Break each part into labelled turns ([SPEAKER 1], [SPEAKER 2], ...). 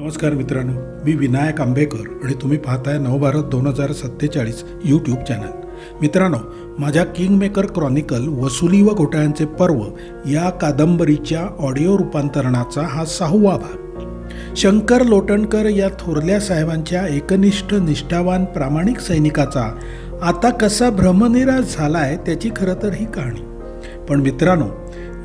[SPEAKER 1] नमस्कार मित्रांनो मी विनायक आंबेकर आणि तुम्ही पाहताय नवभारत दोन हजार सत्तेचाळीस यूट्यूब चॅनल मित्रांनो माझ्या किंगमेकर क्रॉनिकल वसुली व घोटाळ्यांचे पर्व या कादंबरीच्या ऑडिओ रूपांतरणाचा हा सहावा भाग. शंकर लोटणकर या थोरल्या साहेबांच्या एकनिष्ठ निष्ठावान प्रामाणिक सैनिकाचा आता कसा भ्रमनिराश झालाय त्याची खरं तर ही कहाणी. पण मित्रांनो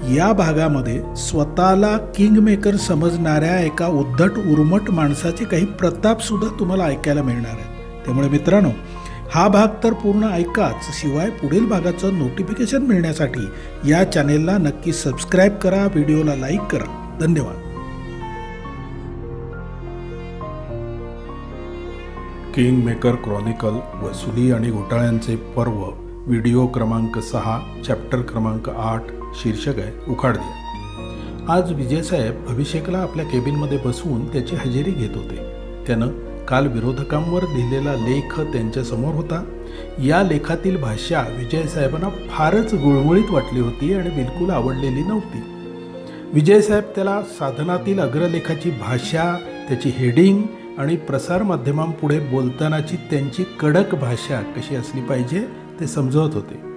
[SPEAKER 1] या भागामध्ये स्वतःला किंगमेकर समजणाऱ्या एका उद्धट उर्मट माणसाचे काही प्रतापसुद्धा तुम्हाला ऐकायला मिळणार आहेत त्यामुळे मित्रांनो हा भाग तर पूर्ण ऐकाच. शिवाय पुढील भागाचं नोटिफिकेशन मिळण्यासाठी या चॅनेलला नक्की सबस्क्राईब करा व्हिडिओला लाईक करा. धन्यवाद. किंग मेकर क्रॉनिकल वसुली आणि घोटाळ्यांचे पर्व व्हिडिओ क्रमांक सहा चॅप्टर क्रमांक आठ शीर्षक आहे उखाडदिया आज विजयसाहेब अभिषेकला आपल्या केबिनमध्ये बसवून त्याची हजेरी घेत होते. त्यानं काल विरोधकांवर लिहिलेला लेख त्यांच्यासमोर होता. या लेखातील भाषा विजयसाहेबांना फारच गुळमुळीत वाटली होती आणि बिलकुल आवडलेली नव्हती. विजयसाहेब त्याला साधनातील अग्रलेखाची भाषा त्याची हेडिंग आणि प्रसारमाध्यमांपुढे बोलतानाची त्यांची कडक भाषा कशी असली पाहिजे ते समजवत होते.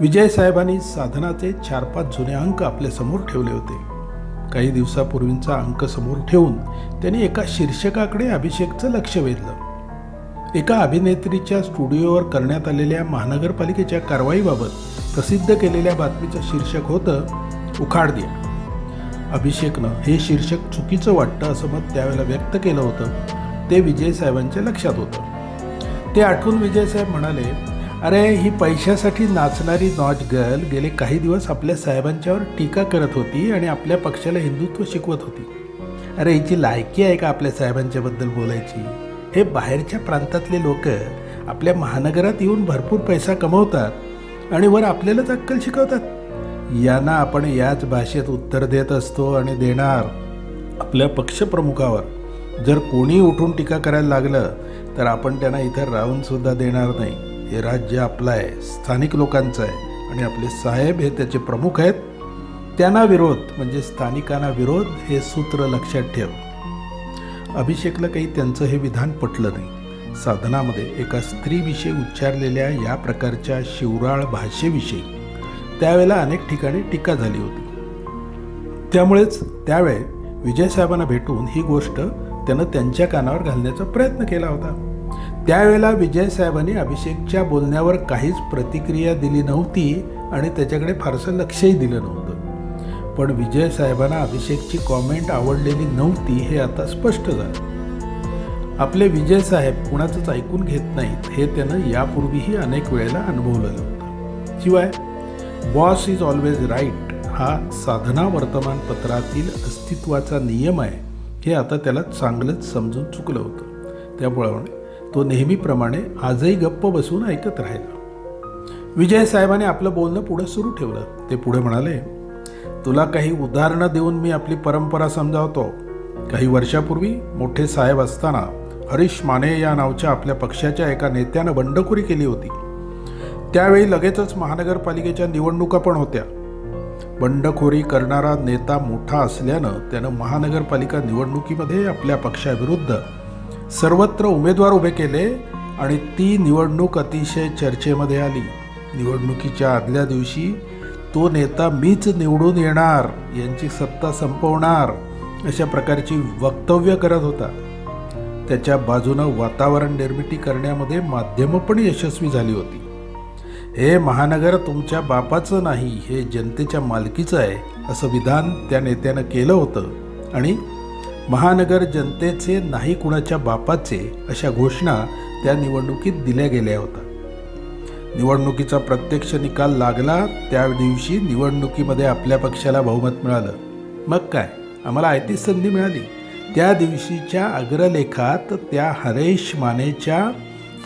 [SPEAKER 1] विजयसाहेबांनी साधनाचे चार पाच जुने अंक आपल्यासमोर ठेवले होते. काही दिवसापूर्वींचा अंक समोर ठेवून त्यांनी एका शीर्षकाकडे अभिषेकचं लक्ष वेधलं. एका अभिनेत्रीच्या स्टुडिओवर करण्यात आलेल्या महानगरपालिकेच्या कारवाईबाबत प्रसिद्ध केलेल्या बातमीचं शीर्षक होतं उखाड द्या अभिषेकनं हे शीर्षक चुकीचं वाटतं असं मत त्यावेळेला व्यक्त केलं होतं. ते विजयसाहेबांच्या लक्षात होतं. ते आठवून विजयसाहेब म्हणाले अरे ही पैशासाठी नाचणारी नॉट गर्ल गेले काही दिवस आपल्या साहेबांच्यावर टीका करत होती आणि आपल्या पक्षाला हिंदुत्व शिकवत होती. अरे हिची लायकी आहे का आपल्या साहेबांच्याबद्दल बोलायची? हे बाहेरच्या प्रांतातले लोक आपल्या महानगरात येऊन भरपूर पैसा कमवतात आणि वर आपल्यालाच अक्कल शिकवतात. यांना आपण याच भाषेत उत्तर देत असतो आणि देणार. आपल्या पक्षप्रमुखावर जर कोणी उठून टीका करायला लागलं तर आपण त्यांना इथं राहूनसुद्धा देणार नाही. हे राज्य आपलं आहे स्थानिक लोकांचं आहे आणि आपले साहेब हे त्याचे प्रमुख आहेत त्यांना विरोध म्हणजे स्थानिकांना विरोध हे सूत्र लक्षात ठेव. अभिषेकला काही त्यांचं हे विधान पटलं नाही. साधनामध्ये एका स्त्रीविषयी उच्चारलेल्या या प्रकारच्या शिवराळ भाषेविषयी त्यावेळेला अनेक ठिकाणी टीका झाली होती. त्यामुळेच त्यावेळे विजयसाहेबांना भेटून ही गोष्ट त्यानं त्यांच्या कानावर घालण्याचा प्रयत्न केला होता. त्यावेळेला विजयसाहेबांनी अभिषेकच्या बोलण्यावर काहीच प्रतिक्रिया दिली नव्हती आणि त्याच्याकडे फारसं लक्षही दिलं नव्हतं. पण विजयसाहेबांना अभिषेकची कॉमेंट आवडलेली नव्हती हे आता स्पष्ट झालं. आपले विजयसाहेब कुणाचंच ऐकून घेत नाहीत हे त्यानं यापूर्वीही अनेक वेळेला अनुभवलेलं होतं शिवाय बॉस इज ऑलवेज राईट हा साधना वर्तमानपत्रातील अस्तित्वाचा नियम आहे हे आता त्याला चांगलंच समजून चुकलं होतं. त्यामुळे तो नेहमीप्रमाणे आजही गप्प बसून ऐकत राहिला. विजयसाहेबांनी आपलं बोलणं पुढं सुरू ठेवलं. ते पुढे म्हणाले तुला काही उदाहरणं देऊन मी आपली परंपरा समजावतो. काही वर्षापूर्वी मोठे साहेब असताना हरीश माने या नावच्या आपल्या पक्षाच्या एका नेत्यानं बंडखोरी केली होती. त्यावेळी लगेचच महानगरपालिकेच्या निवडणुका पण होत्या. बंडखोरी करणारा नेता मोठा असल्यानं त्यानं महानगरपालिका निवडणुकीमध्ये आपल्या पक्षाविरुद्ध सर्वत्र उमेदवार उभे केले आणि ती निवडणूक अतिशय चर्चेमध्ये आली. निवडणुकीच्या आदल्या दिवशी तो नेता मीच निवडून येणार यांची सत्ता संपवणार अशा प्रकारची वक्तव्य करत होता. त्याच्या बाजूनं वातावरण निर्मिती करण्यामध्ये माध्यमं पण यशस्वी झाली होती. हे महानगर तुमच्या बापाचं नाही हे जनतेच्या मालकीचं आहे असं विधान त्या नेत्यानं केलं होतं आणि महानगर जनतेचे नाही कुणाच्या बापाचे अशा घोषणा त्या निवडणुकीत दिल्या गेल्या होत्या. निवडणुकीचा प्रत्यक्ष निकाल लागला त्या दिवशी निवडणुकीमध्ये आपल्या पक्षाला बहुमत मिळालं. मग काय? आम्हाला आयतीच संधी मिळाली. त्या दिवशीच्या अग्रलेखात त्या हरेश मानेच्या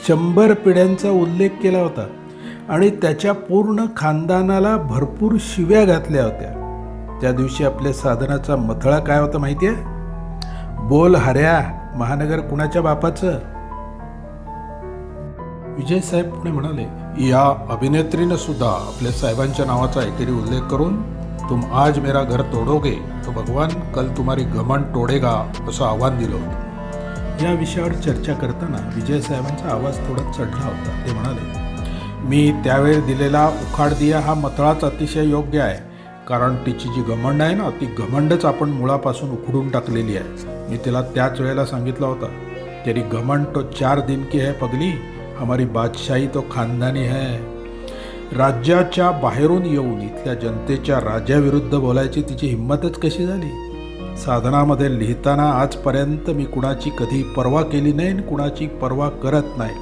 [SPEAKER 1] शंभर पिढ्यांचा उल्लेख केला होता आणि त्याच्या पूर्ण खानदानाला भरपूर शिव्या घातल्या होत्या. त्या दिवशी आपल्या साधनाचा मथळा काय होता माहिती आहे बोल हऱ्या महानगर कुणाच्या बापाचं? विजय साहेब पुढे म्हणाले या अभिनेत्रीनं सुद्धा आपल्या साहेबांच्या नावाचा एकेरी उल्लेख करून तुम आज मेरा घर तोडोगे तो भगवान कल तुम्हारी घमंड तोडेगा असं आव्हान दिलं होतं. या विषयावर चर्चा करताना विजय साहेबांचा आवाज थोडा चढला होता. ते म्हणाले मी त्यावेळी दिलेला उखाड दिया हा मतळाच अतिशय योग्य आहे. कारण तिची जी घमंड आहे ना ती घमंडच आपण मुळापासून उखडून टाकलेली आहे. मी तिला त्याच वेळेला सांगितलं होतं तेरी घमंड तो चार दिन की है पगली हमारी बादशाही तो खानदानी है. राज्याच्या बाहेरून येऊन इथल्या जनतेच्या राजाविरुद्ध बोलायची तिची हिंमतच कशी झाली? साधनामध्ये लिहिताना आजपर्यंत मी कुणाची कधी पर्वा केली नाही आणि कुणाची पर्वा करत नाही.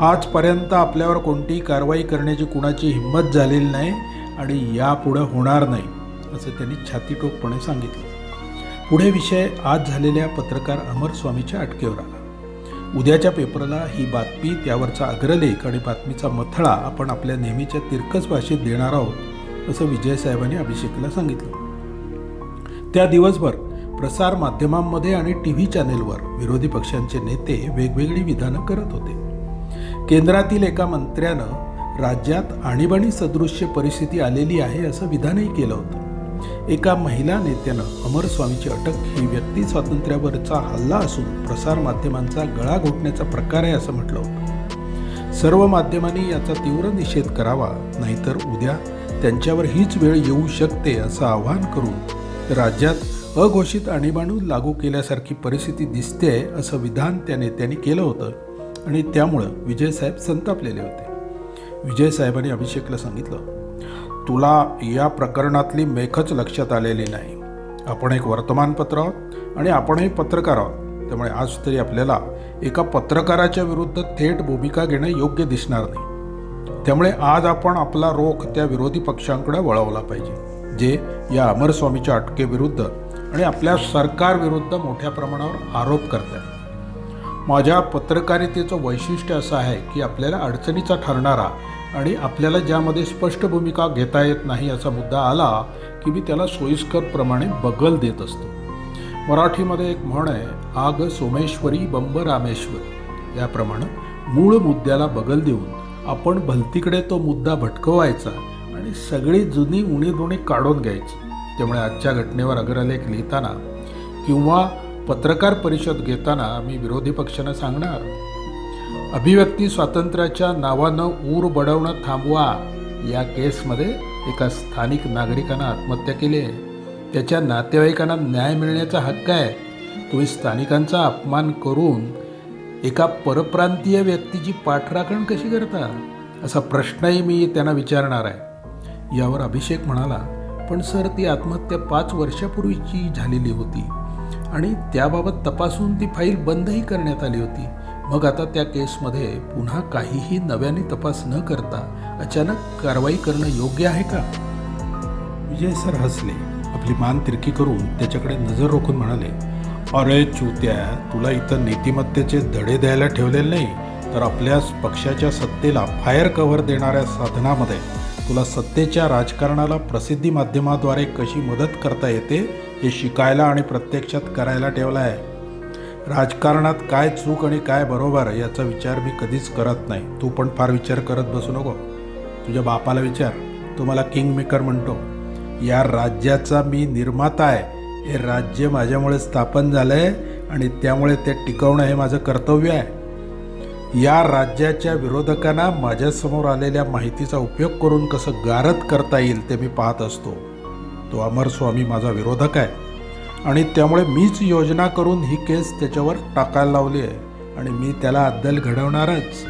[SPEAKER 1] आजपर्यंत आपल्यावर कोणतीही कारवाई करण्याची कुणाची हिंमत झालेली नाही आणि यापुढं होणार नाही असे त्यांनी छातीटोकपणे सांगितलं. पुढे विषय आज झालेल्या पत्रकार अमर स्वामीच्या अटकेवर आला. उद्याच्या पेपरला ही बातमी त्यावरचा अग्रलेख आणि बातमीचा मथळा आपण आपल्या नेहमीच्या तिरकस भाषेत देणार आहोत असं विजयसाहेबांनी अभिषेकला सांगितलं. त्या दिवसभर प्रसार माध्यमांमध्ये आणि टी व्ही चॅनेलवर विरोधी पक्षांचे नेते वेगवेगळी विधानं करत होते. केंद्रातील एका मंत्र्यानं राज्यात आणीबाणी सदृश्य परिस्थिती आलेली आहे असं विधानही केलं होतं. एका महिला नेत्यानं अमर स्वामीची अटक ही व्यक्ती स्वातंत्र्यावरचा हल्ला असून प्रसार माध्यमांचा गळा घोटण्याचा प्रकार आहे असं म्हटलं होतं. सर्व माध्यमांनी याचा तीव्र निषेध करावा नाहीतर उद्या त्यांच्यावर हीच वेळ येऊ शकते असं आवाहन करून राज्यात अघोषित आणीबाणू लागू केल्यासारखी परिस्थिती दिसते असं विधान त्या नेत्यांनी केलं होतं आणि त्यामुळं विजयसाहेब संतापलेले होते. विजयसाहेबांनी अभिषेकला सांगितलं तुला या प्रकरणातली मेखच लक्षात आलेली नाही. आपण एक वर्तमानपत्र आहोत आणि आपणही पत्रकार आहोत. त्यामुळे आज तरी आपल्याला एका पत्रकाराच्या विरुद्ध थेट भूमिका घेणं योग्य दिसणार नाही. त्यामुळे आज आपण आपला रोख त्या विरोधी पक्षांकडे वळवला पाहिजे जे या अमरस्वामीच्या अटकेविरुद्ध आणि आपल्या सरकारविरुद्ध मोठ्या प्रमाणावर आरोप करतात. माझ्या पत्रकारितेचं वैशिष्ट्य असं आहे की आपल्याला अडचणीचा ठरणारा आणि आपल्याला ज्यामध्ये स्पष्ट भूमिका घेता येत नाही असा मुद्दा आला की मी त्याला सोयीस्करप्रमाणे बगल देत असतो. मराठीमध्ये एक म्हण आहे आग सोमेश्वरी बंब रामेश्वर. याप्रमाणे मूळ मुद्द्याला बगल देऊन आपण भलतीकडे तो मुद्दा भटकवायचा आणि सगळी जुनी उणी काढून घ्यायची. त्यामुळे आजच्या घटनेवर अग्रलेख लिहिताना किंवा पत्रकार परिषद घेताना मी विरोधी पक्षांना सांगणार अभिव्यक्ती स्वातंत्र्याच्या नावानं ऊर बडवणं थांबवा. या केसमध्ये एका स्थानिक नागरिकानं आत्महत्या केली आहे. त्याच्या नातेवाईकांना न्याय मिळण्याचा हक्क आहे. तुम्ही स्थानिकांचा अपमान करून एका परप्रांतीय व्यक्तीची पाठराखण कशी करता? असा प्रश्नही मी त्यांना विचारणार आहे. यावर अभिषेक म्हणाला पण सर ती आत्महत्या पाच वर्षापूर्वीची झालेली होती. आणि त्याबाबत तपासून ती फाईल बंदही करण्यात आली होती. मग आता त्या केसमध्ये पुन्हा काहीही नव्याने तपास न करता अचानक कारवाई करणं योग्य आहे का? विजय सर हसले. आपली मान तिरकी करून त्याच्याकडे नजर रोखून म्हणाले अरे चुत्या तुला इथं नीतिमत्तेचे धडे द्यायला ठेवलेले नाही तर आपल्या पक्षाच्या सत्तेला फायर कव्हर देणाऱ्या साधनामध्ये तुला सत्तेच्या राजकारणाला प्रसिद्धी माध्यमाद्वारे कशी मदत करता येते हे शिकायला आणि प्रत्यक्षात करायला ठेवलं आहे. राजकारणात काय चूक आणि काय बरोबर याचा विचार मी कधीच करत नाही. तू पण फार विचार करत बसू नको. तुझ्या बापाला विचार. तो मला किंग मेकर म्हणतो. या राज्याचा मी निर्माता आहे. हे राज्य माझ्यामुळे स्थापन झालं आहे आणि त्यामुळे ते टिकवणं हे माझं कर्तव्य आहे. या राज्याच्या विरोधकांना माझ्यासमोर आलेल्या माहितीचा उपयोग करून कसं गारद करता येईल ते मी पाहत असतो. तो अमर स्वामी माझा विरोधक आहे. आणि त्यामुळे मीच योजना करून ही केस त्याच्यावर टाकायला लावली आहे. आणि मी त्याला अद्दल घडवणारच.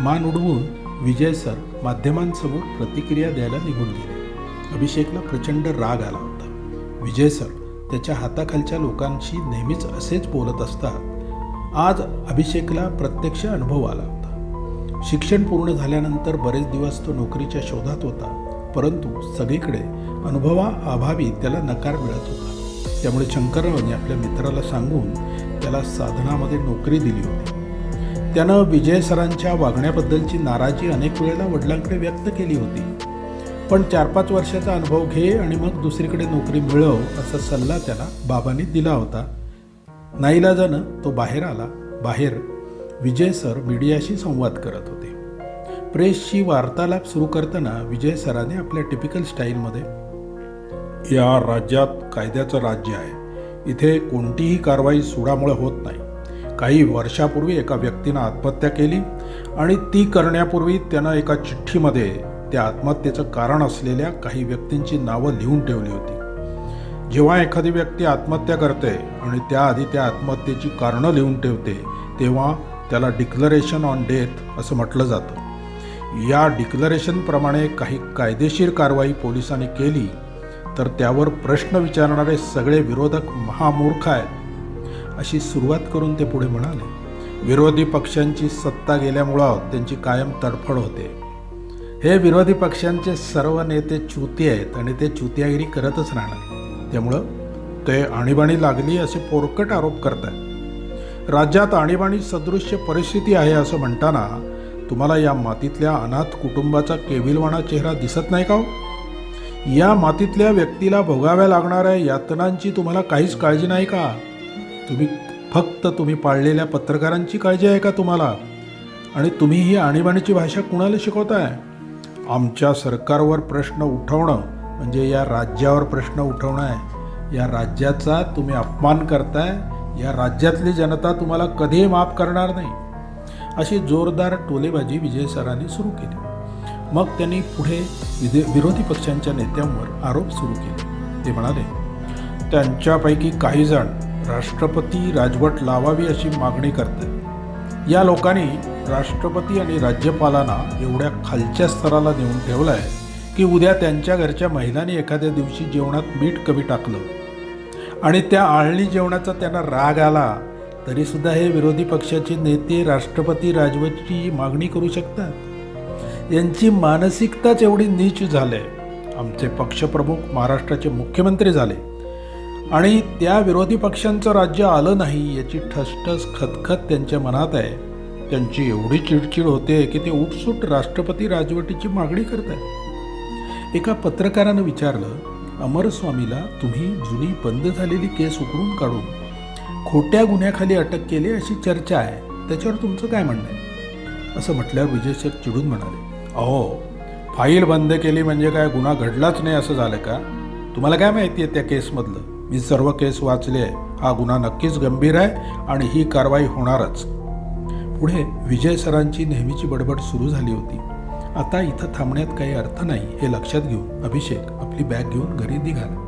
[SPEAKER 1] मान उडवून विजय सर माध्यमांसमोर प्रतिक्रिया द्यायला निघून गेले. अभिषेकला प्रचंड राग आला होता. विजय सर त्याच्या हाताखालच्या लोकांशी नेहमीच असेच बोलत असतात. आज अभिषेकला प्रत्यक्ष अनुभव आला होता. शिक्षण पूर्ण झाल्यानंतर बरेच दिवस तो नोकरीच्या शोधात होता परंतु सगळीकडे अनुभवाअभावी त्याला नकार मिळत होता. त्यामुळे शंकररावांनी आपल्या मित्राला सांगून त्याला साधनामध्ये नोकरी दिली होती. त्यानं विजय सरांच्या वागण्याबद्दलची नाराजी अनेक वेळेला वडिलांकडे व्यक्त केली होती. पण चार पाच वर्षाचा अनुभव घे आणि मग दुसरीकडे नोकरी मिळव असा सल्ला त्याला बाबांनी दिला होता. नाईलाजानं तो बाहेर आला. बाहेर विजय सर मीडियाशी संवाद करत होते. प्रेसची वार्तालाप सुरू करताना विजय सराने आपल्या टिपिकल स्टाईलमध्ये या राज्यात कायद्याचं राज्य आहे. इथे कोणतीही कारवाई सुडामुळे होत नाही. काही वर्षापूर्वी एका व्यक्तीनं आत्महत्या केली आणि ती करण्यापूर्वी त्यानं एका चिठ्ठीमध्ये त्या आत्महत्येचं कारण असलेल्या काही व्यक्तींची नावं लिहून ठेवली होती. जेव्हा एखादी व्यक्ती आत्महत्या करते आणि त्याआधी त्या आत्महत्येची कारणं लिहून ठेवते तेव्हा त्याला डिक्लरेशन ऑन डेथ असं म्हटलं जातं. या डिक्लरेशनप्रमाणे काही कायदेशीर कारवाई पोलिसांनी केली तर त्यावर प्रश्न विचारणारे सगळे विरोधक महामूर्ख आहेत. अशी सुरुवात करून ते पुढे म्हणाले विरोधी पक्षांची सत्ता गेल्यामुळं त्यांची कायम तडफड होते. हे विरोधी पक्षांचे सर्व नेते चुती आहेत आणि ते चुतियागिरी करतच राहणार त्यामुळं ते आणीबाणी लागली असे पोरकट आरोप करत आहे राज्यात आणीबाणी सदृश्य परिस्थिती आहे असं म्हणताना तुम्हाला या मातीतल्या अनाथ कुटुंबाचा केविलवाणा चेहरा दिसत नाही का हो? या मातीतल्या व्यक्तीला भोगाव्या लागणाऱ्या यातनांची तुम्हाला काहीच काळजी नाही का? तुम्ही फक्त तुम्ही पाळलेल्या पत्रकारांची काळजी आहे का तुम्हाला? आणि तुम्ही ही आणीबाणीची भाषा कुणाला शिकवताय? आमच्या सरकारवर प्रश्न उठवणं म्हणजे या राज्यावर प्रश्न उठवणं आहे. या राज्याचा तुम्ही अपमान करताय या राज्यातली जनता तुम्हाला कधीही माफ करणार नाही. अशी जोरदार टोलेबाजी विजय सरांनी सुरू केली. मग त्यांनी पुढे विदे विरोधी पक्षांच्या नेत्यांवर आरोप सुरू केले. ते म्हणाले त्यांच्यापैकी काही जण राष्ट्रपती राजवट लावावी अशी मागणी करतात. या लोकांनी राष्ट्रपती आणि राज्यपालांना एवढ्या खालच्या स्तराला नेऊन ठेवलं आहे की उद्या त्यांच्या घरच्या महिलांनी एखाद्या दिवशी जेवणात मीठ कमी टाकलं. आणि त्या आळणी जेवणाचा त्यांना राग आला तरीसुद्धा हे विरोधी पक्षाचे नेते राष्ट्रपती राजवटची मागणी करू शकतात? यांची मानसिकताच एवढी नीच झाले आमचे पक्षप्रमुख महाराष्ट्राचे मुख्यमंत्री झाले. आणि त्या विरोधी पक्षांचं राज्य आलं नाही याची ठसठस खतखत त्यांच्या मनात आहे. त्यांची एवढी चिडचिड होते की ते उठसूट राष्ट्रपती राजवटीची मागणी करतात एका पत्रकारानं विचारलं अमरस्वामीला तुम्ही जुनी बंद झालेली केस उकरून काढून खोट्या गुन्ह्याखाली अटक केली अशी चर्चा आहे त्याच्यावर तुमचं काय म्हणणं आहे? असं म्हटल्यावर विजय चिडून म्हणाले अहो फाईल बंद केली म्हणजे काय गुन्हा घडलाच नाही असं झालं का? तुम्हाला काय माहिती आहे त्या केसमधलं? मी सर्व केस वाचले आहे. हा गुन्हा नक्कीच गंभीर आहे आणि ही कारवाई होणारच. पुढे विजय सरांची नेहमीची बडबड सुरू झाली होती. आता इथं थांबण्यात काही अर्थ नाही हे लक्षात घेऊन अभिषेक आपली बॅग घेऊन घरी निघाला.